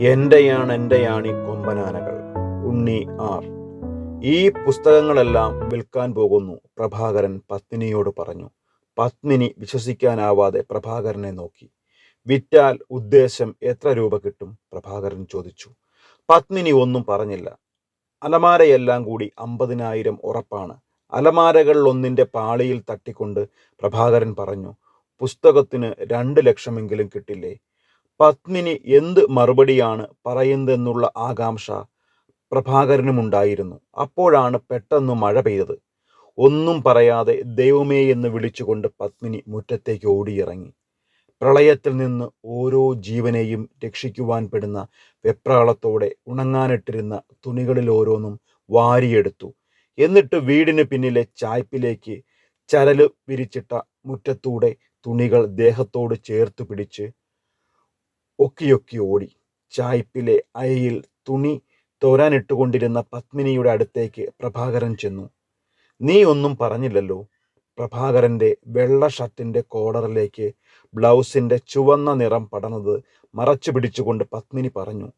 എന്റെയാണ് എന്റെയാണ് ഈ കൊമ്പനാനകൾ. ഉണ്ണി ആർ. ഈ പുസ്തകങ്ങളെല്ലാം വിൽക്കാൻ പോകുന്നു പ്രഭാകരൻ പത്മിനിയോട് പറഞ്ഞു. പത്മിനി വിശ്വസിക്കാനാവാതെ പ്രഭാകരനെ നോക്കി. വിറ്റാൽ ഉദ്ദേശം എത്ര രൂപ കിട്ടും? പ്രഭാകരൻ ചോദിച്ചു. പത്മിനി ഒന്നും പറഞ്ഞില്ല. അലമാരയെല്ലാം കൂടി അമ്പതിനായിരം ഉറപ്പാണ്. അലമാരകളിൽ ഒന്നിന്റെ പാളിയിൽ തട്ടിക്കൊണ്ട് പ്രഭാകരൻ പറഞ്ഞു പുസ്തകത്തിന് രണ്ട് ലക്ഷമെങ്കിലും കിട്ടില്ലേ? പത്മിനി എന്ത് മറുപടിയാണ് പറയുന്നതെന്നുള്ള ആകാംക്ഷ പ്രഭാകരനുമുണ്ടായിരുന്നു അപ്പോഴാണ് പെട്ടെന്ന് മഴ പെയ്തത്. ഒന്നും പറയാതെ ദൈവമേ എന്ന് വിളിച്ചുകൊണ്ട് പത്മിനി മുറ്റത്തേക്ക് ഓടിയിറങ്ങി. പ്രളയത്തിൽ നിന്ന് ഓരോ ജീവനെയും രക്ഷിക്കുവാൻ പെടുന്ന വെപ്രാളത്തോടെ ഉണങ്ങാനിട്ടിരുന്ന തുണികളിൽ ഓരോന്നും വാരിയെടുത്തു. എന്നിട്ട് വീടിന് പിന്നിലെ ചായ്പിലേക്ക് ചരൽ വിരിച്ചിട്ട മുറ്റത്തൂടെ തുണികൾ ദേഹത്തോട് ചേർത്ത് പിടിച്ച് ഒക്കിയൊക്കി ഓടി. ചായ്പിലെ അയയിൽ തുണി തോരാനിട്ടുകൊണ്ടിരുന്ന പത്മിനിയുടെ അടുത്തേക്ക് പ്രഭാകരൻ ചെന്നു. നീ ഒന്നും പറഞ്ഞില്ലല്ലോ. പ്രഭാകരന്റെ വെള്ള ഷർട്ടിന്റെ കോളറിലേക്ക് ബ്ലൗസിന്റെ ചുവന്ന നിറം പടർന്നത് മറച്ചു പിടിച്ചുകൊണ്ട് പത്മിനി പറഞ്ഞു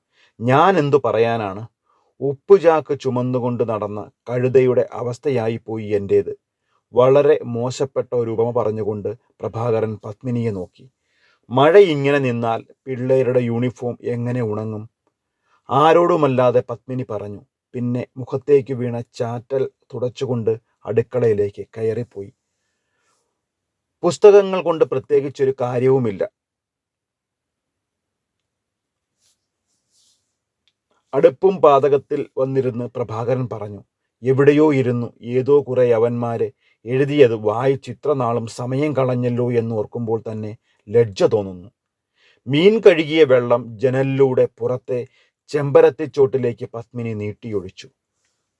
ഞാൻ എന്തു പറയാനാണ്? ഉപ്പുചാക്ക് ചുമന്നുകൊണ്ട് നടന്ന കഴുതയുടെ അവസ്ഥയായിപ്പോയി എന്റേത് വളരെ മോശപ്പെട്ട ഒരു ഉപമ പറഞ്ഞുകൊണ്ട് പ്രഭാകരൻ പത്മിനിയെ നോക്കി. മഴ ഇങ്ങനെ നിന്നാൽ പിള്ളേരുടെ യൂണിഫോം എങ്ങനെ ഉണങ്ങും? ആരോടുമല്ലാതെ പത്മിനി പറഞ്ഞു. പിന്നെ മുഖത്തേക്ക് വീണ ചാറ്റൽ തുടച്ചുകൊണ്ട് അടുക്കളയിലേക്ക് കയറിപ്പോയി. പുസ്തകങ്ങൾ കൊണ്ട് പ്രത്യേകിച്ചൊരു കാര്യവുമില്ല. അടുപ്പും പാതകത്തിൽ വന്നിരുന്ന് പ്രഭാകരൻ പറഞ്ഞു എവിടെയോ ഇരുന്നു ഏതോ കുറെ അവന്മാരെ എഴുതിയത് വായിച്ചിത്ര നാളും സമയം കളഞ്ഞല്ലോ എന്ന് ഓർക്കുമ്പോൾ തന്നെ ലജ്ജ തോന്നുന്നു. മീൻ കഴുകിയ വെള്ളം ജനലിലൂടെ പുറത്തെ ചെമ്പരത്തിച്ചോട്ടിലേക്ക് പത്മിനി നീട്ടിയൊഴിച്ചു.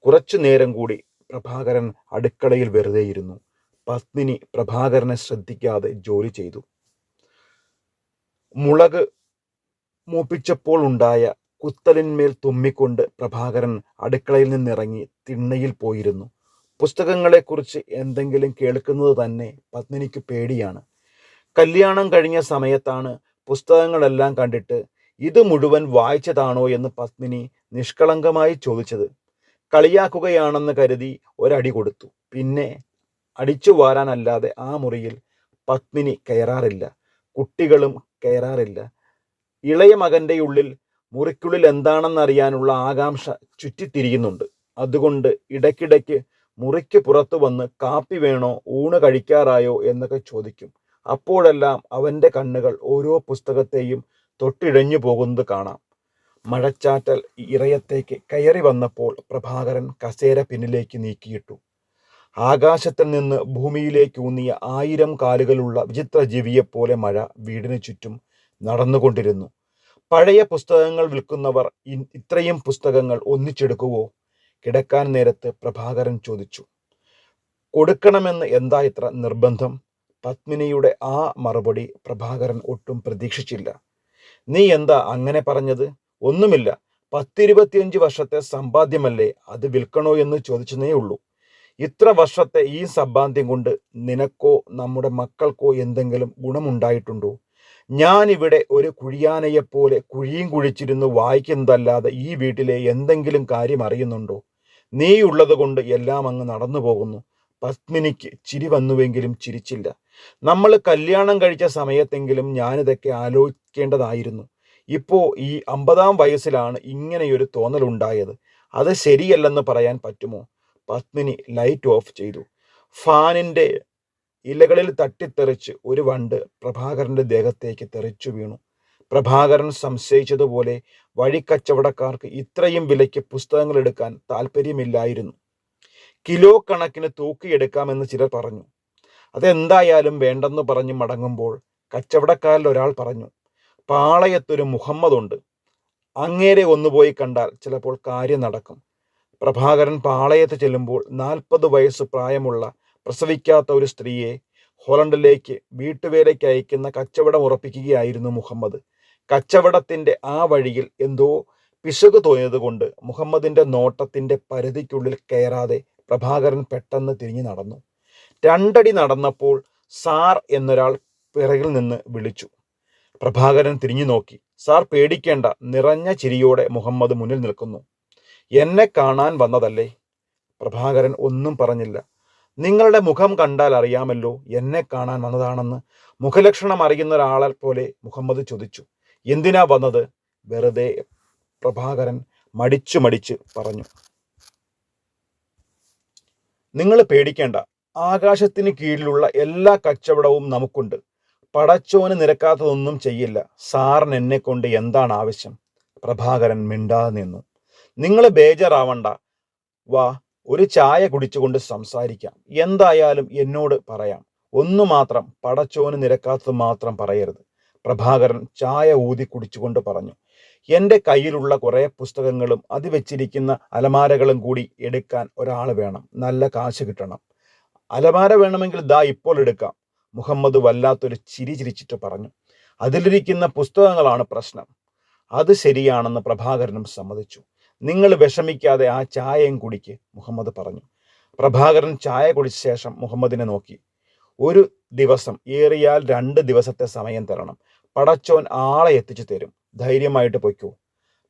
കുറച്ചു നേരം കൂടി പ്രഭാകരൻ അടുക്കളയിൽ വെറുതെയിരുന്നു. പത്മിനി പ്രഭാകരനെ ശ്രദ്ധിക്കാതെ ജോലി ചെയ്തു. മുളക് മൂപ്പിച്ചപ്പോൾ ഉണ്ടായ കുത്തലിന്മേൽ തുമ്മിക്കൊണ്ട് പ്രഭാകരൻ അടുക്കളയിൽ നിന്നിറങ്ങി തിണ്ണയിൽ പോയിരുന്നു. പുസ്തകങ്ങളെക്കുറിച്ച് എന്തെങ്കിലും കേൾക്കുന്നത് തന്നെ പത്മിനിക്ക് പേടിയാണ്. കല്യാണം കഴിഞ്ഞ സമയത്താണ് പുസ്തകങ്ങളെല്ലാം കണ്ടിട്ട് ഇത് മുഴുവൻ വായിച്ചതാണോ എന്ന് പത്മിനി നിഷ്കളങ്കമായി ചോദിച്ചത്. കളിയാക്കുകയാണെന്ന് കരുതി ഒരടി കൊടുത്തു. പിന്നെ അടിച്ചു വാരാനല്ലാതെ ആ മുറിയിൽ പത്മിനി കയറാറില്ല. കുട്ടികളും കയറാറില്ല. ഇളയ മകന്റെ ഉള്ളിൽ മുറിക്കുള്ളിൽ എന്താണെന്നറിയാനുള്ള ആകാംക്ഷ ചുറ്റിത്തിരിയുന്നുണ്ട്. അതുകൊണ്ട് ഇടയ്ക്കിടയ്ക്ക് മുറിക്ക് പുറത്തു വന്ന് കാപ്പി വേണോ ഊണ് കഴിക്കാറായോ എന്നൊക്കെ ചോദിക്കും. അപ്പോഴെല്ലാം അവന്റെ കണ്ണുകൾ ഓരോ പുസ്തകത്തെയും തൊട്ടിഴഞ്ഞു പോകുന്നത് കാണാം. മഴച്ചാറ്റൽ ഇറയത്തേക്ക് കയറി വന്നപ്പോൾ പ്രഭാകരൻ കസേര പിന്നിലേക്ക് നീക്കിയിട്ടു. ആകാശത്തിൽ നിന്ന് ഭൂമിയിലേക്ക് ഊന്നിയ ആയിരം കാലുകളുള്ള വിചിത്ര ജീവിയെപ്പോലെ മഴ വീടിന് ചുറ്റും നടന്നുകൊണ്ടിരുന്നു. പഴയ പുസ്തകങ്ങൾ വിൽക്കുന്നവർ ഇത്രയും പുസ്തകങ്ങൾ ഒന്നിച്ചെടുക്കുവോ? കിടക്കാൻ നേരത്ത് പ്രഭാകരൻ ചോദിച്ചു. കൊടുക്കണമെന്ന് എന്താ ഇത്ര നിർബന്ധം? പത്മിനിയുടെ ആ മറുപടി പ്രഭാകരൻ ഒട്ടും പ്രതീക്ഷിച്ചില്ല. നീ എന്താ അങ്ങനെ പറഞ്ഞത്? ഒന്നുമില്ല. പത്തിരുപത്തിയഞ്ച് വർഷത്തെ സമ്പാദ്യമല്ലേ അത് വിൽക്കണോ എന്ന് ചോദിച്ചതേ ഉള്ളൂ. ഇത്ര വർഷത്തെ ഈ സമ്പാദ്യം കൊണ്ട് നിനക്കോ നമ്മുടെ മക്കൾക്കോ എന്തെങ്കിലും ഗുണമുണ്ടായിട്ടുണ്ടോ? ഞാനിവിടെ ഒരു കുഴിയാനയെപ്പോലെ കുഴിയും കുഴിച്ചിരുന്ന് വായിക്കുന്നതല്ലാതെ ഈ വീട്ടിലെ എന്തെങ്കിലും കാര്യം അറിയുന്നുണ്ടോ? നീയുള്ളത് കൊണ്ട് എല്ലാം അങ്ങ് നടന്നു പോകുന്നു പത്മിനിക്ക് ചിരി വന്നുവെങ്കിലും ചിരിച്ചില്ല. നമ്മൾ കല്യാണം കഴിച്ച സമയത്തെങ്കിലും ഞാനിതൊക്കെ ആലോചിക്കേണ്ടതായിരുന്നു. ഇപ്പോൾ ഈ അമ്പതാം വയസ്സിലാണ് ഇങ്ങനെയൊരു തോന്നലുണ്ടായത്. അത് ശരിയല്ലെന്ന് പറയാൻ പറ്റുമോ? പത്മിനി ലൈറ്റ് ഓഫ് ചെയ്തു. ഫാനിന്റെ ഇലകളിൽ തട്ടിത്തെറിച്ച് ഒരു വണ്ട് പ്രഭാകരന്റെ ദേഹത്തേക്ക് തെറിച്ചു വീണു. പ്രഭാകരൻ സംശയിച്ചതുപോലെ വഴിക്കച്ചവടക്കാർക്ക് ഇത്രയും വിലയ്ക്ക് പുസ്തകങ്ങൾ എടുക്കാൻ താല്പര്യമില്ലായിരുന്നു. കിലോ കണക്കിന് തൂക്കിയെടുക്കാമെന്ന് ചിലർ പറഞ്ഞു. അതെന്തായാലും വേണ്ടെന്ന് പറഞ്ഞ് മടങ്ങുമ്പോൾ കച്ചവടക്കാരിൽ ഒരാൾ പറഞ്ഞു പാളയത്തൊരു മുഹമ്മദുണ്ട്. അങ്ങേരെ ഒന്നുപോയി കണ്ടാൽ ചിലപ്പോൾ കാര്യം നടക്കും. പ്രഭാകരൻ പാളയത്ത് ചെല്ലുമ്പോൾ നാൽപ്പത് വയസ്സ് പ്രായമുള്ള പ്രസവിക്കാത്ത ഒരു സ്ത്രീയെ ഹോളണ്ടിലേക്ക് വീട്ടുവേലയ്ക്ക് അയക്കുന്ന കച്ചവടം ഉറപ്പിക്കുകയായിരുന്നു മുഹമ്മദ്. കച്ചവടത്തിന്റെ ആ വഴിയിൽ എന്തോ പിശക് തോന്നിയതുകൊണ്ട് മുഹമ്മദിന്റെ നോട്ടത്തിന്റെ പരിധിക്കുള്ളിൽ കയറാതെ പ്രഭാകരൻ പെട്ടെന്ന് തിരിഞ്ഞു നടന്നു. രണ്ടടി നടന്നപ്പോൾ സാർ എന്നൊരാൾ പിറകിൽ നിന്ന് വിളിച്ചു. പ്രഭാകരൻ തിരിഞ്ഞു നോക്കി. സാർ പേടിക്കേണ്ട. നിറഞ്ഞ ചിരിയോടെ മുഹമ്മദ് മുന്നിൽ നിൽക്കുന്നു. എന്നെ കാണാൻ വന്നതല്ലേ? പ്രഭാകരൻ ഒന്നും പറഞ്ഞില്ല. നിങ്ങളുടെ മുഖം കണ്ടാൽ അറിയാമല്ലോ എന്നെ കാണാൻ വന്നതാണെന്ന്. മുഖലക്ഷണം അറിയുന്ന ഒരാളെ പോലെ മുഹമ്മദ് ചോദിച്ചു. എന്തിനാ വന്നത്? വെറുതെ പ്രഭാകരൻ മടിച്ചു മടിച്ച് പറഞ്ഞു. നിങ്ങൾ പേടിക്കേണ്ട. ആകാശത്തിന് കീഴിലുള്ള എല്ലാ കച്ചവടവും നമുക്കുണ്ട്. പടച്ചോന് നിരക്കാത്തതൊന്നും ചെയ്യില്ല. സാറിന് എന്നെ കൊണ്ട് എന്താണ് ആവശ്യം? പ്രഭാകരൻ മിണ്ടാതെ നിന്നു. നിങ്ങൾ ബേജറാവണ്ട. വാ ഒരു ചായ കുടിച്ചുകൊണ്ട് സംസാരിക്കാം. എന്തായാലും എന്നോട് പറയാം. ഒന്നു മാത്രം പടച്ചോന് നിരക്കാത്തത് മാത്രം പറയരുത്. പ്രഭാകരൻ ചായ ഊതി കുടിച്ചുകൊണ്ട് പറഞ്ഞു. എന്റെ കയ്യിലുള്ള കുറേ പുസ്തകങ്ങളും അത് വെച്ചിരിക്കുന്ന അലമാരകളും കൂടി എടുക്കാൻ ഒരാൾ വേണം. നല്ല കാശ് കിട്ടണം. അലമാര വേണമെങ്കിൽ ദാ ഇപ്പോൾ എടുക്കാം. മുഹമ്മദ് വല്ലാത്തൊരു ചിരി ചിരിച്ചിട്ട് പറഞ്ഞു. അതിലിരിക്കുന്ന പുസ്തകങ്ങളാണ് പ്രശ്നം. അത് ശരിയാണെന്ന് പ്രഭാകരനും സമ്മതിച്ചു. നിങ്ങൾ വിഷമിക്കാതെ ആ ചായയും കുടിക്ക് മുഹമ്മദ് പറഞ്ഞു. പ്രഭാകരൻ ചായ കുടിച്ച ശേഷം മുഹമ്മദിനെ നോക്കി. ഒരു ദിവസം ഏറിയാൽ രണ്ട് ദിവസത്തെ സമയം തരണം. പടച്ചോൻ ആളെ എത്തിച്ചു തരും. ധൈര്യമായിട്ട് പൊയ്ക്കോ.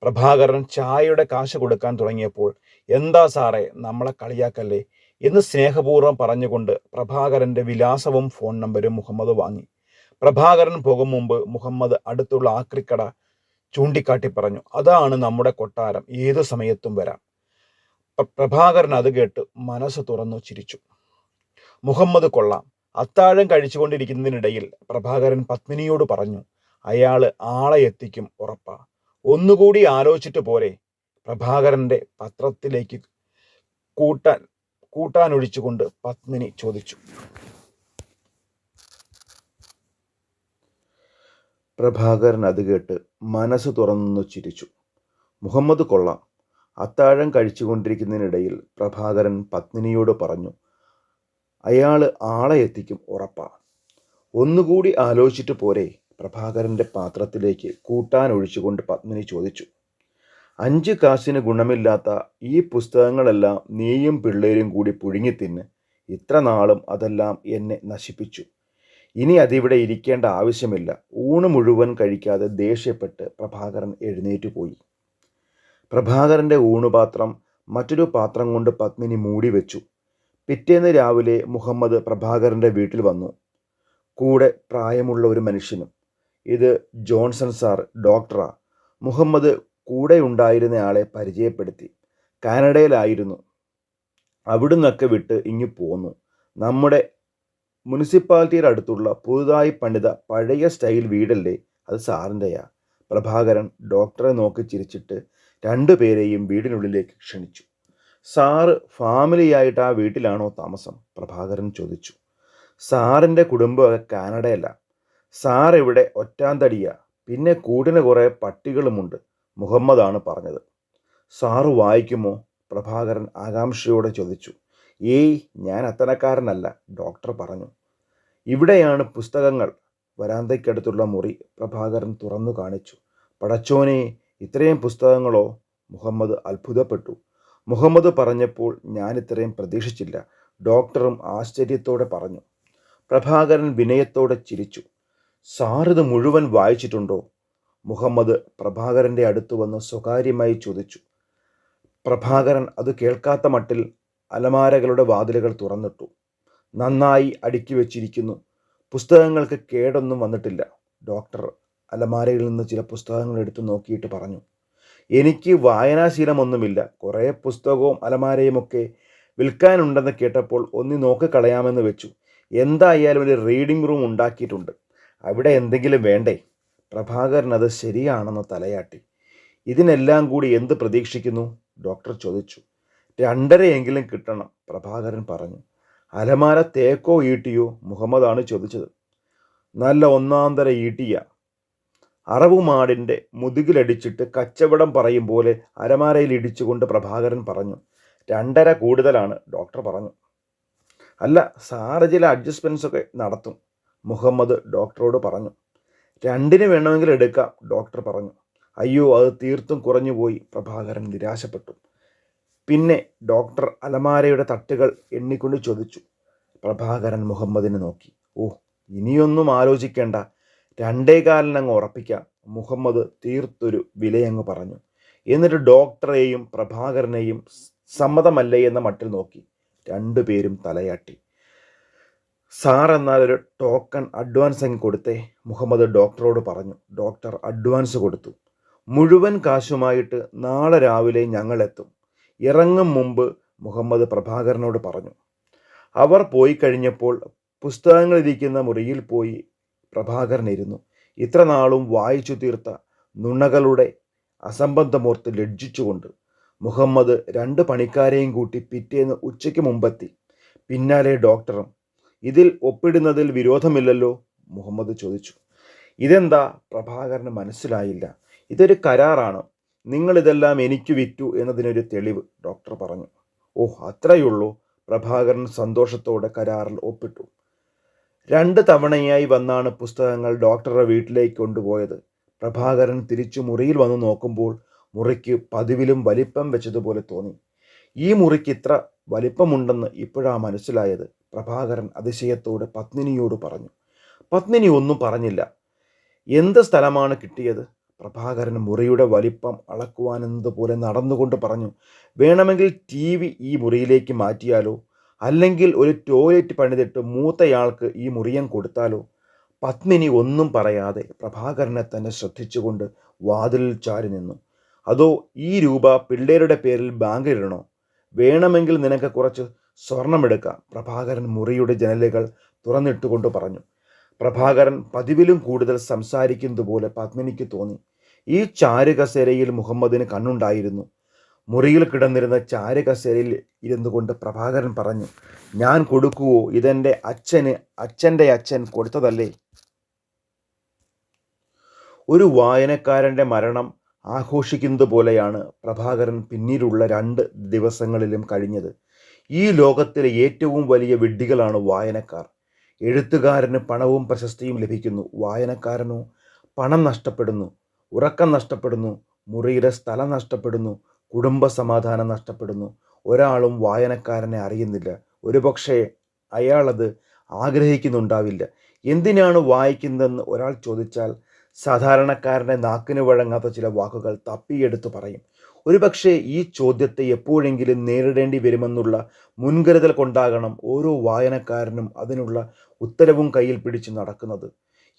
പ്രഭാകരൻ ചായയുടെ കാശ് കൊടുക്കാൻ തുടങ്ങിയപ്പോൾ എന്താ സാറേ നമ്മളെ കളിയാക്കല്ലേ? എന്ന് സ്നേഹപൂർവം പറഞ്ഞുകൊണ്ട് പ്രഭാകരന്റെ വിലാസവും ഫോൺ നമ്പരും മുഹമ്മദ് വാങ്ങി. പ്രഭാകരൻ പോകും മുമ്പ് മുഹമ്മദ് അടുത്തുള്ള ആക്രിക്കട ചൂണ്ടിക്കാട്ടി പറഞ്ഞു അതാണ് നമ്മുടെ കൊട്ടാരം. ഏതു സമയത്തും വരാം. പ്രഭാകരൻ അത് കേട്ട് മനസ്സ് തുറന്നു ചിരിച്ചു. മുഹമ്മദ് കൊള്ളാം. അത്താഴം കഴിച്ചുകൊണ്ടിരിക്കുന്നതിനിടയിൽ പ്രഭാകരൻ പത്മിനിയോട് പറഞ്ഞു അയാൾ ആളെ എത്തിക്കും ഉറപ്പാ. ഒന്നുകൂടി ആലോചിച്ചിട്ട് പോരെ. പ്രഭാകരന്റെ പത്രത്തിലേക്ക് കൂട്ടാൻ കൂട്ടാനൊഴിച്ചുകൊണ്ട് പത്മിനി ചോദിച്ചു. പ്രഭാകരൻ അത് കേട്ട് മനസ്സ് തുറന്നു ചിരിച്ചു. മുഹമ്മദ് കൊള്ളാം. അത്താഴം കഴിച്ചുകൊണ്ടിരിക്കുന്നതിനിടയിൽ പ്രഭാകരൻ പത്മിനിയോട് പറഞ്ഞു അയാൾ ആളെ എത്തിക്കും ഉറപ്പാ. ഒന്നുകൂടി ആലോചിച്ചിട്ട് പോരെ. പ്രഭാകരന്റെ പാത്രത്തിലേക്ക് കൂട്ടാൻ ഒഴിച്ചുകൊണ്ട് പത്മിനി ചോദിച്ചു അഞ്ച് കാശിന് ഗുണമില്ലാത്ത ഈ പുസ്തകങ്ങളെല്ലാം നീയും പിള്ളേരും കൂടി പുഴുങ്ങിത്തിന്ന് ഇത്ര നാളും അതെല്ലാം എന്നെ നശിപ്പിച്ചു. ഇനി അതിവിടെ ഇരിക്കേണ്ട ആവശ്യമില്ല. ഊണ് മുഴുവൻ കഴിക്കാതെ ദേഷ്യപ്പെട്ട് പ്രഭാകരൻ എഴുന്നേറ്റ് പോയി. പ്രഭാകരന്റെ ഊണുപാത്രം മറ്റൊരു പാത്രം കൊണ്ട് പത്മിനി മൂടി വെച്ചു. പിറ്റേന്ന് രാവിലെ മുഹമ്മദ് പ്രഭാകരന്റെ വീട്ടിൽ വന്നു. കൂടെ പ്രായമുള്ള ഒരു മനുഷ്യനും. ഇത് ജോൺസൺ സാർ ഡോക്ടറാ. മുഹമ്മദ് കൂടെ ഉണ്ടായിരുന്നയാളെ പരിചയപ്പെടുത്തി. കാനഡയിലായിരുന്നു. അവിടുന്നൊക്കെ വിട്ട് ഇങ്ങു പോന്നു. നമ്മുടെ മുനിസിപ്പാലിറ്റിയുടെ അടുത്തുള്ള പുതുതായി പണിത പഴയ സ്റ്റൈൽ വീടല്ലേ? അത് സാറിന്റെയാ പ്രഭാകരൻ ഡോക്ടറെ നോക്കി ചിരിച്ചിട്ട് രണ്ടുപേരെയും വീടിനുള്ളിലേക്ക് ക്ഷണിച്ചു. സാറ് ഫാമിലിയായിട്ട് ആ വീട്ടിലാണോ താമസം? പ്രഭാകരൻ ചോദിച്ചു. സാറിന്റെ കുടുംബമൊക്കെ കാനഡയല്ല. സാറിവിടെ ഒറ്റാന്തടിയാ. പിന്നെ കൂടിന് കുറേ പട്ടികളുമുണ്ട്. മുഹമ്മദാണ് പറഞ്ഞത്. സാറ് വായിക്കുമോ? പ്രഭാകരൻ ആകാംക്ഷയോടെ ചോദിച്ചു. ഏയ് ഞാൻ അത്തരക്കാരനല്ല ഡോക്ടർ പറഞ്ഞു. ഇവിടെയാണ് പുസ്തകങ്ങൾ. വരാന്തയ്ക്കടുത്തുള്ള മുറി പ്രഭാകരൻ തുറന്നു കാണിച്ചു. പടച്ചോനെ ഇത്രയും പുസ്തകങ്ങളോ? മുഹമ്മദ് അത്ഭുതപ്പെട്ടു. മുഹമ്മദ് പറഞ്ഞപ്പോൾ ഞാൻ ഇത്രയും പ്രതീക്ഷിച്ചില്ല. ഡോക്ടറും ആശ്ചര്യത്തോടെ പറഞ്ഞു. പ്രഭാകരൻ വിനയത്തോടെ ചിരിച്ചു. സാറിത് മുഴുവൻ വായിച്ചിട്ടുണ്ടോ? മുഹമ്മദ് പ്രഭാകരന്റെ അടുത്ത് വന്ന് സ്വകാര്യമായി ചോദിച്ചു. പ്രഭാകരൻ അത് കേൾക്കാത്ത മട്ടിൽ അലമാരകളുടെ വാതിലുകൾ തുറന്നിട്ടു. നന്നായി അടുക്കി വെച്ചിരിക്കുന്നു. പുസ്തകങ്ങൾക്ക് കേടൊന്നും വന്നിട്ടില്ല. ഡോക്ടർ അലമാരയിൽ നിന്ന് ചില പുസ്തകങ്ങൾ എടുത്ത് നോക്കിയിട്ട് പറഞ്ഞു. എനിക്ക് വായനാശീലമൊന്നുമില്ല. കുറേ പുസ്തകവും അലമാരയുമൊക്കെ വിൽക്കാനുണ്ടെന്ന് കേട്ടപ്പോൾ ഒന്നി നോക്കിക്കളയാമെന്ന് വെച്ചു. എന്തായാലും ഒരു റീഡിംഗ് റൂം ഉണ്ടാക്കിയിട്ടുണ്ട്. അവിടെ എന്തെങ്കിലും വേണ്ടേ? പ്രഭാകരൻ അത് ശരിയാണെന്ന് തലയാട്ടി. ഇതിനെല്ലാം കൂടി എന്ത് പ്രതീക്ഷിക്കുന്നു? ഡോക്ടർ ചോദിച്ചു. രണ്ടരയെങ്കിലും കിട്ടണം പ്രഭാകരൻ പറഞ്ഞു. അലമാര തേക്കോ ഈട്ടിയോ? മുഹമ്മദാണ് ചോദിച്ചത്. നല്ല ഒന്നാന്തര ഈട്ടിയ. അറവുമാടിന്റെ മുതുകിലടിച്ചിട്ട് കച്ചവടം പറയും പോലെ അലമാരയിൽ ഇടിച്ചുകൊണ്ട് പ്രഭാകരൻ പറഞ്ഞു. രണ്ടര കൂടുതലാണ് ഡോക്ടർ പറഞ്ഞു. അല്ല സാറ് ചില അഡ്ജസ്റ്റ്മെന്റ്സ് ഒക്കെ നടത്തും മുഹമ്മദ് ഡോക്ടറോട് പറഞ്ഞു. രണ്ടിന് വേണമെങ്കിൽ എടുക്കാം ഡോക്ടർ പറഞ്ഞു. അയ്യോ അത് തീർത്തും കുറഞ്ഞുപോയി പ്രഭാകരൻ നിരാശപ്പെട്ടു. പിന്നെ ഡോക്ടർ അലമാരയുടെ തട്ടുകൾ എണ്ണിക്കൊണ്ട് ചോദിച്ചു. പ്രഭാകരൻ മുഹമ്മദിനെ നോക്കി. ഓ ഇനിയൊന്നും ആലോചിക്കേണ്ട. രണ്ടേകാലിനങ്ങ് ഉറപ്പിക്കാം. മുഹമ്മദ് തീർത്തൊരു വിലയങ്ങ് പറഞ്ഞു. എന്നിട്ട് ഡോക്ടറെയും പ്രഭാകരനെയും സമ്മതമല്ലേ എന്ന മട്ടിൽ നോക്കി. രണ്ടുപേരും തലയാട്ടി. സാർ എന്നാലൊരു ടോക്കൺ അഡ്വാൻസ് അങ്ങ് കൊടുത്തേ മുഹമ്മദ് ഡോക്ടറോട് പറഞ്ഞു. ഡോക്ടർ അഡ്വാൻസ് കൊടുത്തു. മുഴുവൻ കാശുമായിട്ട് നാളെ രാവിലെ ഞങ്ങളെത്തും. ഇറങ്ങും മുമ്പ് മുഹമ്മദ് പ്രഭാകരനോട് പറഞ്ഞു. അവർ പോയി കഴിഞ്ഞപ്പോൾ പുസ്തകങ്ങളിരിക്കുന്ന മുറിയിൽ പോയി പ്രഭാകരൻ ഇരുന്നു. ഇത്ര നാളും വായിച്ചു തീർത്ത നുണകളുടെ അസംബന്ധമോർത്ത് ലജ്ജിച്ചുകൊണ്ട് മുഹമ്മദ് രണ്ട് പണിക്കാരെയും കൂട്ടി പിറ്റേന്ന് ഉച്ചയ്ക്ക് മുമ്പെത്തി. പിന്നാലെ ഡോക്ടറും ഇതിൽ ഒപ്പിടുന്നതിൽ വിരോധമില്ലല്ലോ? മുഹമ്മദ് ചോദിച്ചു. ഇതെന്താ? പ്രഭാകരന് മനസ്സിലായില്ല. ഇതൊരു കരാറാണ്. നിങ്ങളിതെല്ലാം എനിക്ക് വിറ്റു എന്നതിനൊരു തെളിവ് ഡോക്ടർ പറഞ്ഞു. ഓ അത്രയുള്ളൂ. പ്രഭാകരൻ സന്തോഷത്തോടെ കരാറിൽ ഒപ്പിട്ടു. രണ്ട് തവണയായി വന്നാണ് പുസ്തകങ്ങൾ ഡോക്ടറുടെ വീട്ടിലേക്ക് കൊണ്ടുപോയത്. പ്രഭാകരൻ തിരിച്ചു മുറിയിൽ വന്നു നോക്കുമ്പോൾ മുറിക്ക് പതിവിലും വലിപ്പം വെച്ചതുപോലെ തോന്നി. ഈ മുറിക്ക് ഇത്ര വലിപ്പമുണ്ടെന്ന് ഇപ്പോഴാ മനസ്സിലായത്. പ്രഭാകരൻ അതിശയത്തോട് പത്മിനിയോട് പറഞ്ഞു. പത്മിനി ഒന്നും പറഞ്ഞില്ല. എന്ത് സ്ഥലമാണ് കിട്ടിയത്? പ്രഭാകരൻ മുറിയുടെ വലിപ്പം അളക്കുവാനെന്നതുപോലെ നടന്നുകൊണ്ട് പറഞ്ഞു. വേണമെങ്കിൽ ടി വി ഈ മുറിയിലേക്ക് മാറ്റിയാലോ? അല്ലെങ്കിൽ ഒരു ടോയ്ലറ്റ് പണിതിട്ട് മൂത്തയാൾക്ക് ഈ മുറിയം കൊടുത്താലോ? പത്മിനി ഒന്നും പറയാതെ പ്രഭാകരനെ തന്നെ ശ്രദ്ധിച്ചുകൊണ്ട് വാതിലിൽ ചാരി നിന്നു. അതോ ഈ രൂപ പിള്ളേരുടെ പേരിൽ ബാങ്കിലിടണോ? വേണമെങ്കിൽ നിനക്ക് കുറച്ച് സ്വർണമെടുക്കാം പ്രഭാകരൻ മുറിയുടെ ജനലുകൾ തുറന്നിട്ടുകൊണ്ട് പറഞ്ഞു. പ്രഭാകരൻ പതിവിലും കൂടുതൽ സംസാരിക്കുന്നതുപോലെ പത്മിനിക്ക് തോന്നി. ഈ ചാരുകസേരയിൽ മുഹമ്മദിന് കണ്ണുണ്ടായിരുന്നു. മുറിയിൽ കിടന്നിരുന്ന ചാരുകസേരയിൽ ഇരുന്നു കൊണ്ട് പ്രഭാകരൻ പറഞ്ഞു ഞാൻ കൊടുക്കുവോ? ഇതെന്റെ അച്ഛന് അച്ഛന്റെ അച്ഛൻ കൊടുത്തതല്ലേ? ഒരു വായനക്കാരന്റെ മരണം ആഘോഷിക്കുന്നത് പോലെയാണ് പ്രഭാകരൻ പിന്നീടുള്ള രണ്ട് ദിവസങ്ങളിലും കഴിഞ്ഞത്. ഈ ലോകത്തിലെ ഏറ്റവും വലിയ വിഡ്ഢികളാണ് വായനക്കാർ. എഴുത്തുകാരന് പണവും പ്രശസ്തിയും ലഭിക്കുന്നു. വായനക്കാരനോ പണം നഷ്ടപ്പെടുന്നു ഉറക്കം നഷ്ടപ്പെടുന്നു മുറിയുടെ സ്ഥലം നഷ്ടപ്പെടുന്നു കുടുംബ സമാധാനം നഷ്ടപ്പെടുന്നു. ഒരാളും വായനക്കാരനെ അറിയുന്നില്ല. ഒരുപക്ഷെ അയാളത് ആഗ്രഹിക്കുന്നുണ്ടാവില്ല. എന്തിനാണ് വായിക്കുന്നതെന്ന് ഒരാൾ ചോദിച്ചാൽ സാധാരണക്കാരനെ നാക്കിന് വഴങ്ങാത്ത ചില വാക്കുകൾ തപ്പിയെടുത്ത് പറയും. ഒരുപക്ഷെ ഈ ചോദ്യത്തെ എപ്പോഴെങ്കിലും നേരിടേണ്ടി വരുമെന്നുള്ള മുൻകരുതൽ കൊണ്ടാകണം ഓരോ വായനക്കാരനും അതിനുള്ള ഉത്തരവും കയ്യിൽ പിടിച്ച് നടക്കുന്നത്.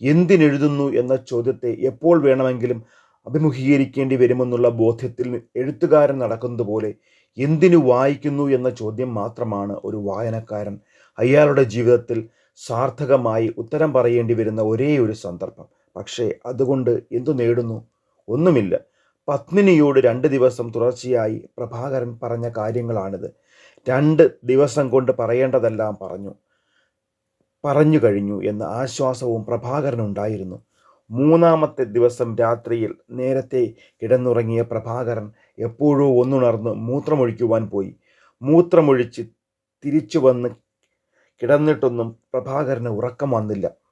എന്തിനെഴുതുന്നു എന്ന ചോദ്യത്തെ എപ്പോൾ വേണമെങ്കിലും അഭിമുഖീകരിക്കേണ്ടി വരുമെന്നുള്ള ബോധ്യത്തിൽ എഴുത്തുകാരൻ നടക്കുന്നത് പോലെ എന്തിനു വായിക്കുന്നു എന്ന ചോദ്യം മാത്രമാണ് ഒരു വായനക്കാരൻ അയാളുടെ ജീവിതത്തിൽ സാർത്ഥകമായി ഉത്തരം പറയേണ്ടി വരുന്ന ഒരേ ഒരു സന്ദർഭം. പക്ഷേ അതുകൊണ്ട് എന്തു നേടുന്നു? ഒന്നുമില്ല. പത്മിനിയോട് രണ്ട് ദിവസം തുടർച്ചയായി പ്രഭാകരൻ പറഞ്ഞ കാര്യങ്ങളാണിത്. രണ്ട് ദിവസം കൊണ്ട് പറയേണ്ടതെല്ലാം പറഞ്ഞു. പറഞ്ഞു കഴിഞ്ഞു എന്ന ആശ്വാസവും പ്രഭാകരനുണ്ടായിരുന്നു. മൂന്നാമത്തെ ദിവസം രാത്രിയിൽ നേരത്തെ കിടന്നുറങ്ങിയ പ്രഭാകരൻ എപ്പോഴോ ഒന്നുണർന്ന് മൂത്രമൊഴിക്കുവാൻ പോയി. മൂത്രമൊഴിച്ച് തിരിച്ചു വന്ന് കിടന്നിട്ടൊന്നും പ്രഭാകരന് ഉറക്കം വന്നില്ല.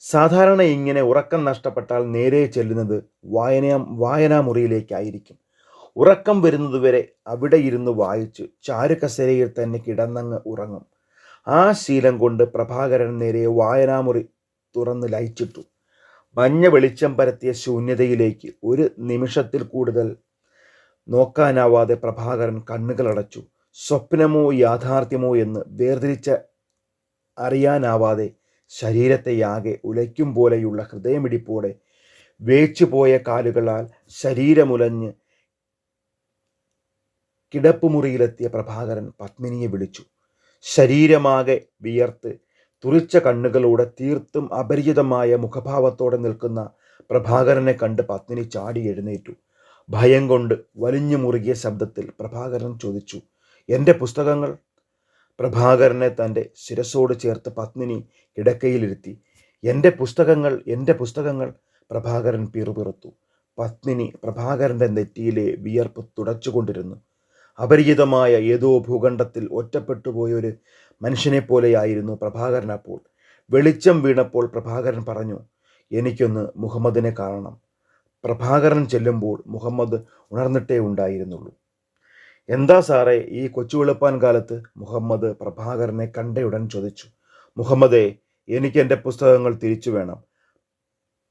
സാധാരണ ഇങ്ങനെ ഉറക്കം നഷ്ടപ്പെട്ടാൽ നേരെ ചെല്ലുന്നത് വായന വായനാമുറിയിലേക്കായിരിക്കും ഉറക്കം വരുന്നതുവരെ അവിടെ ഇരുന്ന് വായിച്ച് ചാരുകസേരയിൽ തന്നെ കിടന്നങ്ങ് ഉറങ്ങും. ആ ശീലം കൊണ്ട് പ്രഭാകരൻ നേരെ വായനാമുറി തുറന്ന് ലയിച്ചിട്ടു. മഞ്ഞ വെളിച്ചം പരത്തിയ ശൂന്യതയിലേക്ക് ഒരു നിമിഷത്തിൽ കൂടുതൽ നോക്കാനാവാതെ പ്രഭാകരൻ കണ്ണുകളടച്ചു. സ്വപ്നമോ യാഥാർത്ഥ്യമോ എന്ന് വേർതിരിച്ച അറിയാനാവാതെ ശരീരത്തെയാകെ ഉലയ്ക്കും പോലെയുള്ള ഹൃദയമിടിപ്പോടെ വേച്ചുപോയ കാലുകളാൽ ശരീരമുലഞ്ഞ് കിടപ്പുമുറിയിലെത്തിയ പ്രഭാകരൻ പത്മിനിയെ വിളിച്ചു. ശരീരമാകെ വിയർത്ത് തുറിച്ച കണ്ണുകളോടെ തീർത്തും അപരിചിതമായ മുഖഭാവത്തോടെ നിൽക്കുന്ന പ്രഭാകരനെ കണ്ട് പത്മിനി ചാടി എഴുന്നേറ്റു. ഭയം കൊണ്ട് വലിഞ്ഞു മുറുകിയ ശബ്ദത്തിൽ പ്രഭാകരൻ ചോദിച്ചു എന്റെ പുസ്തകങ്ങൾ? പ്രഭാകരനെ തന്റെ ശിരസോട് ചേർത്ത് പത്നിനി കിടക്കയിലിരുത്തി എന്റെ പുസ്തകങ്ങൾ എന്റെ പുസ്തകങ്ങൾ പ്രഭാകരൻ പിറുപിറുത്തു. പത്നിനി പ്രഭാകരന്റെ നെറ്റിയിലെ വിയർപ്പ് തുടച്ചുകൊണ്ടിരുന്നു. അപരിചിതമായ ഏതോ ഭൂഖണ്ഡത്തിൽ ഒറ്റപ്പെട്ടുപോയ ഒരു മനുഷ്യനെ പോലെയായിരുന്നു പ്രഭാകരൻ അപ്പോൾ. വെളിച്ചം വീണപ്പോൾ പ്രഭാകരൻ പറഞ്ഞു എനിക്കൊന്ന് മുഹമ്മദിനെ കാണണം. പ്രഭാകരൻ ചെല്ലുമ്പോൾ മുഹമ്മദ് ഉണർന്നിട്ടേ ഉണ്ടായിരുന്നുള്ളൂ. എന്താ സാറേ ഈ കൊച്ചു വെളുപ്പാൻ കാലത്ത് മുഹമ്മദ് പ്രഭാകരനെ കണ്ടയുടൻ ചോദിച്ചു. മുഹമ്മദേ എനിക്ക് എന്റെ പുസ്തകങ്ങൾ തിരിച്ചു വേണം.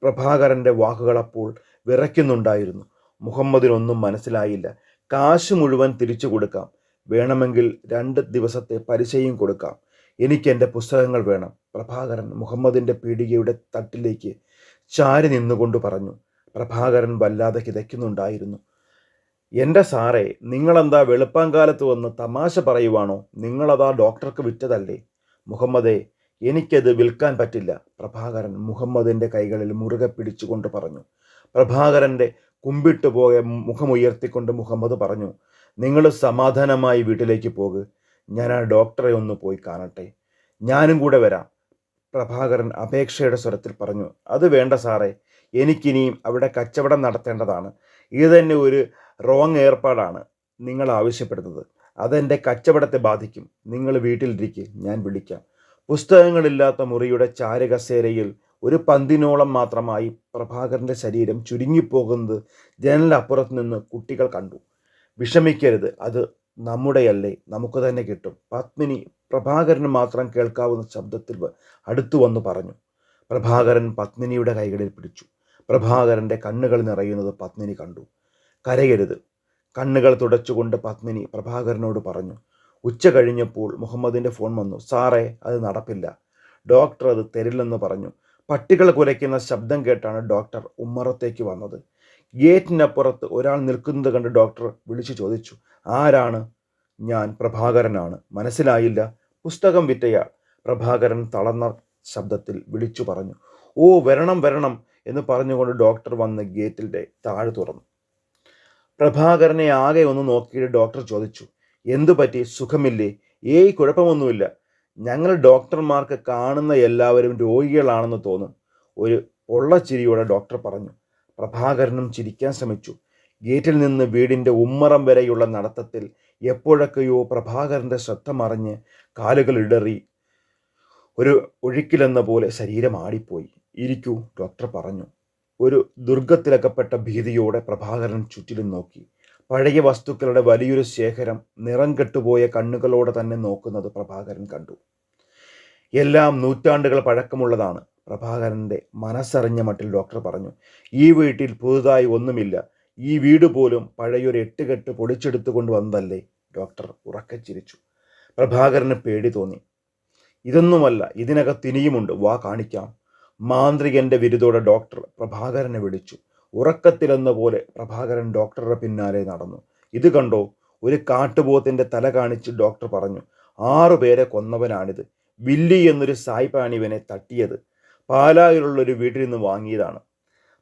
പ്രഭാകരന്റെ വാക്കുകൾ അപ്പോൾ വിറയ്ക്കുന്നുണ്ടായിരുന്നു. മുഹമ്മദിനൊന്നും മനസ്സിലായില്ല. കാശ് മുഴുവൻ തിരിച്ചു കൊടുക്കാം. വേണമെങ്കിൽ രണ്ട് ദിവസത്തെ പലിശയും കൊടുക്കാം. എനിക്ക് എന്റെ പുസ്തകങ്ങൾ വേണം. പ്രഭാകരൻ മുഹമ്മദിന്റെ പീടികയുടെ തട്ടിലേക്ക് ചാരി നിന്നുകൊണ്ട് പറഞ്ഞു. പ്രഭാകരൻ വല്ലാതെ കിതയ്ക്കുന്നുണ്ടായിരുന്നു. എന്റെ സാറേ നിങ്ങളെന്താ വെളുപ്പാങ്കാലത്ത് വന്ന് തമാശ പറയുവാണോ? നിങ്ങളതാ ഡോക്ടർക്ക് വിറ്റതല്ലേ? മുഹമ്മദേ എനിക്കത് വിൽക്കാൻ പറ്റില്ല. പ്രഭാകരൻ മുഹമ്മദിന്റെ കൈകളിൽ മുറുകെ പിടിച്ചുകൊണ്ട് പറഞ്ഞു. പ്രഭാകരന്റെ കുമ്പിട്ട് പോയ മുഖമുയർത്തിക്കൊണ്ട് മുഹമ്മദ് പറഞ്ഞു നിങ്ങൾ സമാധാനമായി വീട്ടിലേക്ക് പോക്. ഞാൻ ആ ഡോക്ടറെ ഒന്ന് പോയി കാണട്ടെ. ഞാനും കൂടെ വരാം. പ്രഭാകരൻ അപേക്ഷയുടെ സ്വരത്തിൽ പറഞ്ഞു അത് വേണ്ട സാറേ എനിക്കിനിയും അവിടെ കച്ചവടം നടത്തേണ്ടതാണ്. ഇത് തന്നെ ഒരു റോങ് ഏർപ്പാടാണ് നിങ്ങൾ ആവശ്യപ്പെടുന്നത്. അതെന്റെ കച്ചവടത്തെ ബാധിക്കും. നിങ്ങൾ വീട്ടിലിരിക്കുക ഞാൻ വിളിക്കാം. പുസ്തകങ്ങളില്ലാത്ത മുറിയുടെ ചാരകസേരയിൽ ഒരു പന്തിനോളം മാത്രമായി പ്രഭാകരന്റെ ശരീരം ചുരുങ്ങിപ്പോകുന്നത് ജനലപ്പുറത്ത് നിന്ന് കുട്ടികൾ കണ്ടു. വിഷമിക്കരുത് അത് നമ്മുടെയല്ലേ നമുക്ക് തന്നെ കിട്ടും. പത്മിനി പ്രഭാകരന് മാത്രം കേൾക്കാവുന്ന ശബ്ദത്തിൽ അടുത്തു വന്നു പറഞ്ഞു. പ്രഭാകരൻ പത്മിനിയുടെ കൈകളിൽ പിടിച്ചു. പ്രഭാകരന്റെ കണ്ണുകൾ നിറയുന്നത് പത്മിനി കണ്ടു. കരയരുത്. കണ്ണുകൾ തുടച്ചുകൊണ്ട് പത്മിനി പ്രഭാകരനോട് പറഞ്ഞു ഉച്ച കഴിഞ്ഞപ്പോൾ മുഹമ്മദിന്റെ ഫോൺ വന്നു. സാറേ അത് നടപ്പില്ല. ഡോക്ടർ അത് തരില്ലെന്ന് പറഞ്ഞു. പട്ടികൾ കുലയ്ക്കുന്ന ശബ്ദം കേട്ടാണ് ഡോക്ടർ ഉമ്മറത്തേക്ക് വന്നത്. ഗേറ്റിനപ്പുറത്ത് ഒരാൾ നിൽക്കുന്നത് കണ്ട് ഡോക്ടർ വിളിച്ചു ചോദിച്ചു ആരാണ്? ഞാൻ പ്രഭാകരനാണ്. മനസ്സിലായില്ല. പുസ്തകം വിറ്റയാൾ. പ്രഭാകരൻ തളർന്ന ശബ്ദത്തിൽ വിളിച്ചു പറഞ്ഞു ഓ വരണം വരണം എന്ന് പറഞ്ഞുകൊണ്ട് ഡോക്ടർ വന്ന് ഗേറ്റിന്റെ താഴെ തുറന്നു. പ്രഭാകരനെ ആകെ ഒന്ന് നോക്കിയിട്ട് ഡോക്ടർ ചോദിച്ചു എന്തു പറ്റി? സുഖമില്ലേ? ഏയ് കുഴപ്പമൊന്നുമില്ല. ഞങ്ങൾ ഡോക്ടർമാർക്ക് കാണുന്ന എല്ലാവരും രോഗികളാണെന്ന് തോന്നും. ഒരു ഉള്ള ചിരിയോടെ ഡോക്ടർ പറഞ്ഞു. പ്രഭാകരനും ചിരിക്കാൻ ശ്രമിച്ചു. ഗേറ്റിൽ നിന്ന് വീടിന്റെ ഉമ്മറം വരെയുള്ള നടത്തത്തിൽ എപ്പോഴൊക്കെയോ പ്രഭാകരന്റെ ശ്രദ്ധ മറിഞ്ഞ് കാലുകൾ ഇടറി ഒരു ഒഴുക്കിലെന്ന പോലെ ശരീരം ആടിപ്പോയി. ഇരിക്കൂ ഡോക്ടർ പറഞ്ഞു. ഒരു ദുർഗത്തിലകപ്പെട്ട ഭീതിയോടെ പ്രഭാകരൻ ചുറ്റിലും നോക്കി. പഴയ വസ്തുക്കളുടെ വലിയൊരു ശേഖരം നിറം കെട്ടുപോയ കണ്ണുകളോടെ തന്നെ നോക്കുന്നത് പ്രഭാകരൻ കണ്ടു. എല്ലാം നൂറ്റാണ്ടുകൾ പഴക്കമുള്ളതാണ് പ്രഭാകരന്റെ മനസ്സറിഞ്ഞ മട്ടിൽ ഡോക്ടർ പറഞ്ഞു. ഈ വീട്ടിൽ പുതുതായി ഒന്നുമില്ല. ഈ വീട് പോലും പഴയൊരു എട്ടുകെട്ട് പൊടിച്ചെടുത്തു കൊണ്ടുവന്നതല്ലേ ഡോക്ടർ ഉറക്കെ ചിരിച്ചു. പ്രഭാകരന് പേടി തോന്നി. ഇതൊന്നുമല്ല ഇതിനകത്ത് ഇനിയുമുണ്ട്. വാ കാണിക്കാം. മാന്ത്രികന്റെ വിരുദോടെ ഡോക്ടർ പ്രഭാകരനെ വിളിച്ചു. ഉറക്കത്തിലെന്ന പോലെ പ്രഭാകരൻ ഡോക്ടറുടെ പിന്നാലെ നടന്നു. ഇത് കണ്ടോ? ഒരു കാട്ടുപോത്തിന്റെ തല കാണിച്ച് ഡോക്ടർ പറഞ്ഞു ആറു പേരെ കൊന്നവനാണിത്. വില്ലി എന്നൊരു സായിപ്പാണിവനെ തട്ടിയത്. പാലായിലുള്ള ഒരു വീട്ടിൽ നിന്ന് വാങ്ങിയതാണ്.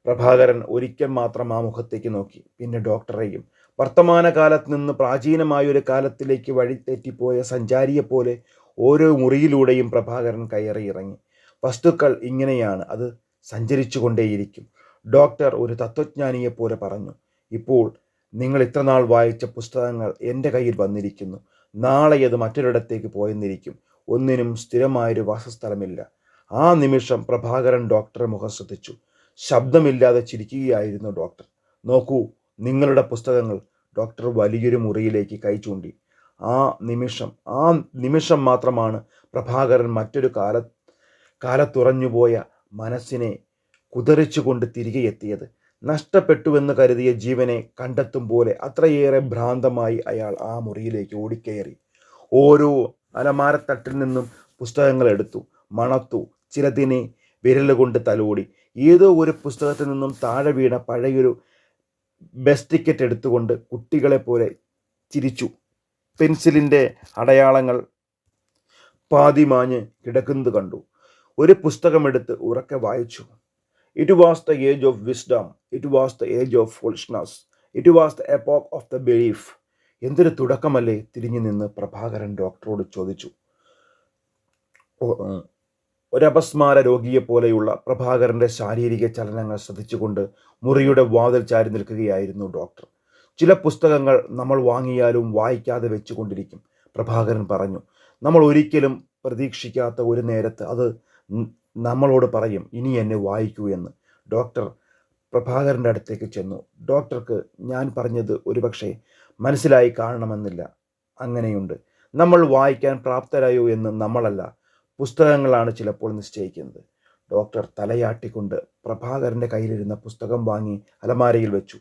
പ്രഭാകരൻ ഒരിക്കൽ മാത്രം ആ മുഖത്തേക്ക് നോക്കി. പിന്നെ ഡോക്ടറെയും വർത്തമാനകാലത്ത് നിന്ന് പ്രാചീനമായ ഒരു കാലത്തിലേക്ക് വഴി തെറ്റിപ്പോയ സഞ്ചാരിയെപ്പോലെ ഓരോ മുറിയിലൂടെയും പ്രഭാകരൻ കയറി ഇറങ്ങി. വസ്തുക്കൾ ഇങ്ങനെയാണ് അത് സഞ്ചരിച്ചു കൊണ്ടേയിരിക്കും ഡോക്ടർ ഒരു തത്വജ്ഞാനിയെപ്പോലെ പറഞ്ഞു ഇപ്പോൾ നിങ്ങൾ ഇത്രനാൾ വായിച്ച പുസ്തകങ്ങൾ എന്റെ കയ്യിൽ വന്നിരിക്കുന്നു. നാളെ അത് മറ്റൊരിടത്തേക്ക് പോയെന്നിരിക്കും. ഒന്നിനും സ്ഥിരമായൊരു വാസസ്ഥലമില്ല. ആ നിമിഷം പ്രഭാകരൻ ഡോക്ടറെ മുഖം ശ്രദ്ധിച്ചു. ശബ്ദമില്ലാതെ ചിരിക്കുകയായിരുന്നു ഡോക്ടർ. നോക്കൂ നിങ്ങളുടെ പുസ്തകങ്ങൾ. ഡോക്ടർ വലിയൊരു മുറിയിലേക്ക് കൈ ചൂണ്ടി. ആ നിമിഷം ആ നിമിഷം മാത്രമാണ് പ്രഭാകരൻ മറ്റൊരു കാല കാലത്തുറഞ്ഞുപോയ മനസ്സിനെ കുതറിച്ചുകൊണ്ട് തിരികെ എത്തിയത്. നഷ്ടപ്പെട്ടുവെന്ന് കരുതിയ ജീവനെ കണ്ടെത്തും പോലെ അത്രയേറെ ഭ്രാന്തമായി അയാൾ ആ മുറിയിലേക്ക് ഓടിക്കയറി. ഓരോ അലമാരത്തട്ടിൽ നിന്നും പുസ്തകങ്ങൾ എടുത്തു മണത്തു ചിലതിനെ വിരലുകൊണ്ട് തലോടി. ഏതോ ഒരു പുസ്തകത്തിൽ നിന്നും താഴെ വീണ പഴയൊരു ബസ് ടിക്കറ്റ് എടുത്തുകൊണ്ട് കുട്ടികളെ പോലെ ചിരിച്ചു. പെൻസിലിന്റെ അടയാളങ്ങൾ പാതിമാഞ്ഞ് കിടക്കുന്നത് കണ്ടു. ഒരു പുസ്തകമെടുത്ത് ഉറക്കെ വായിച്ചു. It was the age of wisdom it was the age of foolishness it was the epoch of the belief എന്തൊരു തുടക്കമല്ലേ? തിരിഞ്ഞു നിന്ന് പ്രഭാകരൻ ഡോക്ടറോട് ചോദിച്ചു. ഒരപസ്മാര രോഗിയെപ്പോലെയുള്ള പ്രഭാകരന്റെ ശാരീരിക ചലനങ്ങൾ ശ്രദ്ധിച്ചുകൊണ്ട് മുറിയുടെ വാതിൽ ചാരി നിൽക്കുകയായിരുന്നു ഡോക്ടർ. ചില പുസ്തകങ്ങൾ നമ്മൾ വാങ്ങിയാലും വായിക്കാതെ വെച്ചുകൊണ്ടിരിക്കും പ്രഭാകരൻ പറഞ്ഞു. നമ്മൾ ഒരിക്കലും പ്രതീക്ഷിക്കാത്ത ഒരു നേരത്ത് അത് നമ്മളോട് പറയും ഇനി എന്നെ വായിക്കൂ എന്ന്. ഡോക്ടർ പ്രഭാകരന്റെ അടുത്തേക്ക് ചെന്നു. ഡോക്ടർക്ക് ഞാൻ പറഞ്ഞത് ഒരുപക്ഷെ മനസ്സിലായി കാണണമെന്നില്ല. അങ്ങനെയുണ്ട്. നമ്മൾ വായിക്കാൻ പ്രാപ്തരായോ എന്ന് നമ്മളല്ല. പുസ്തകങ്ങളാണ് ചിലപ്പോൾ നിശ്ചയിക്കുന്നത്. ഡോക്ടർ തലയാട്ടിക്കൊണ്ട് പ്രഭാകരന്റെ കയ്യിലിരുന്ന പുസ്തകം വാങ്ങി അലമാരയിൽ വെച്ചു.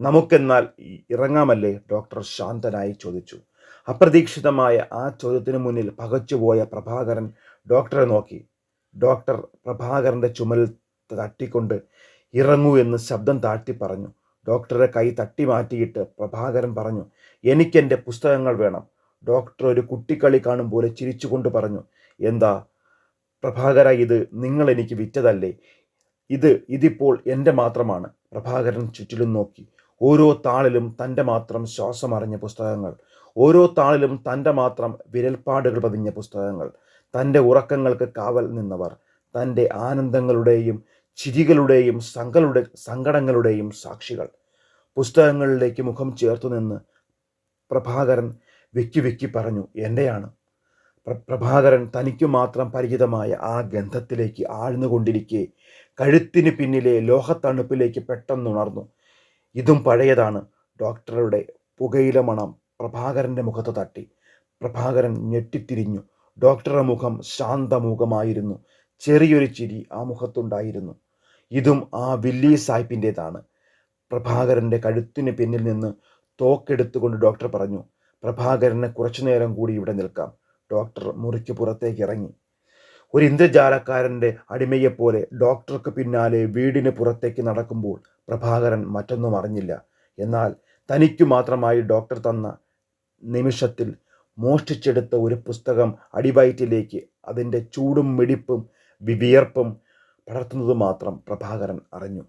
നമുക്കെന്നാൽ ഇറങ്ങാമല്ലേ? ഡോക്ടർ ശാന്തനായി ചോദിച്ചു. അപ്രതീക്ഷിതമായ ആ ചോദ്യത്തിന് മുന്നിൽ പകച്ചുപോയ പ്രഭാകരൻ ഡോക്ടറെ നോക്കി. ഡോക്ടർ പ്രഭാകരന്റെ ചുമൽ തട്ടിക്കൊണ്ട് ഇറങ്ങൂ എന്ന് ശബ്ദം താഴ്ത്തി പറഞ്ഞു. ഡോക്ടറെ കൈ തട്ടി മാറ്റിയിട്ട് പ്രഭാകരൻ പറഞ്ഞു എനിക്കെന്റെ പുസ്തകങ്ങൾ വേണം. ഡോക്ടർ ഒരു കുട്ടിക്കളി കാണും പോലെ ചിരിച്ചുകൊണ്ട് പറഞ്ഞു എന്താ? പ്രഭാകര ഇത് നിങ്ങൾ എനിക്ക് വിറ്റതല്ലേ? ഇത് ഇതിപ്പോൾ എന്റെ മാത്രമാണ്. പ്രഭാകരൻ ചുറ്റിലും നോക്കി. ഓരോ താളിലും തന്റെ മാത്രം ശ്വാസമറിഞ്ഞ പുസ്തകങ്ങൾ. ഓരോ താളിലും തന്റെ മാത്രം വിരൽപ്പാടുകൾ പതിഞ്ഞ പുസ്തകങ്ങൾ. തന്റെ ഉറക്കങ്ങൾക്ക് കാവൽ നിന്നവർ. തന്റെ ആനന്ദങ്ങളുടെയും ചിരികളുടെയും സങ്കലുടെ സങ്കടങ്ങളുടെയും സാക്ഷികൾ. പുസ്തകങ്ങളിലേക്ക് മുഖം ചേർത്തു നിന്ന് പ്രഭാകരൻ വെക്കി വെക്കി പറഞ്ഞു എന്റെയാണ് പ്ര- പ്രഭാകരൻ തനിക്കു മാത്രം പരിചിതമായ ആ ഗന്ധത്തിലേക്ക് ആഴ്ന്നുകൊണ്ടിരിക്കെ കഴുത്തിന് പിന്നിലെ ലോഹത്തണുപ്പിലേക്ക് പെട്ടെന്നുണർന്നു. ഇതും പഴയതാണ്. ഡോക്ടറുടെ പുകയില മണം. പ്രഭാകരന്റെ മുഖത്ത് തട്ടി. പ്രഭാകരൻ ഞെട്ടിത്തിരിഞ്ഞു. ഡോക്ടറുടെ മുഖം ശാന്തമുഖമായിരുന്നു. ചെറിയൊരു ചിരി ആ മുഖത്തുണ്ടായിരുന്നു. ഇതും ആ വില്ലി സാഹിബിന്റേതാണ് പ്രഭാകരന്റെ കഴുത്തിന് പിന്നിൽ നിന്ന് തോക്കെടുത്തുകൊണ്ട് ഡോക്ടർ പറഞ്ഞു പ്രഭാകരന് കുറച്ചു നേരം കൂടി ഇവിടെ നിൽക്കാം. ഡോക്ടർ മുറിക്ക് പുറത്തേക്ക് ഇറങ്ങി. ഒരു ഇന്ദ്രജാലക്കാരന്റെ അടിമയെപ്പോലെ ഡോക്ടർക്ക് പിന്നാലെ വീടിന് പുറത്തേക്ക് നടക്കുമ്പോൾ പ്രഭാകരൻ മറ്റൊന്നും അറിഞ്ഞില്ല. എന്നാൽ തനിക്കു മാത്രമായി ഡോക്ടർ തന്ന നിമിഷത്തിൽ മോഷ്ടിച്ചെടുത്ത ഒരു പുസ്തകം അടിവയറ്റിലേക്ക് അതിന്റെ ചൂടും മിടിപ്പും വിവിയർപ്പും പടർത്തുന്നത് മാത്രം പ്രഭാകരൻ അറിഞ്ഞു.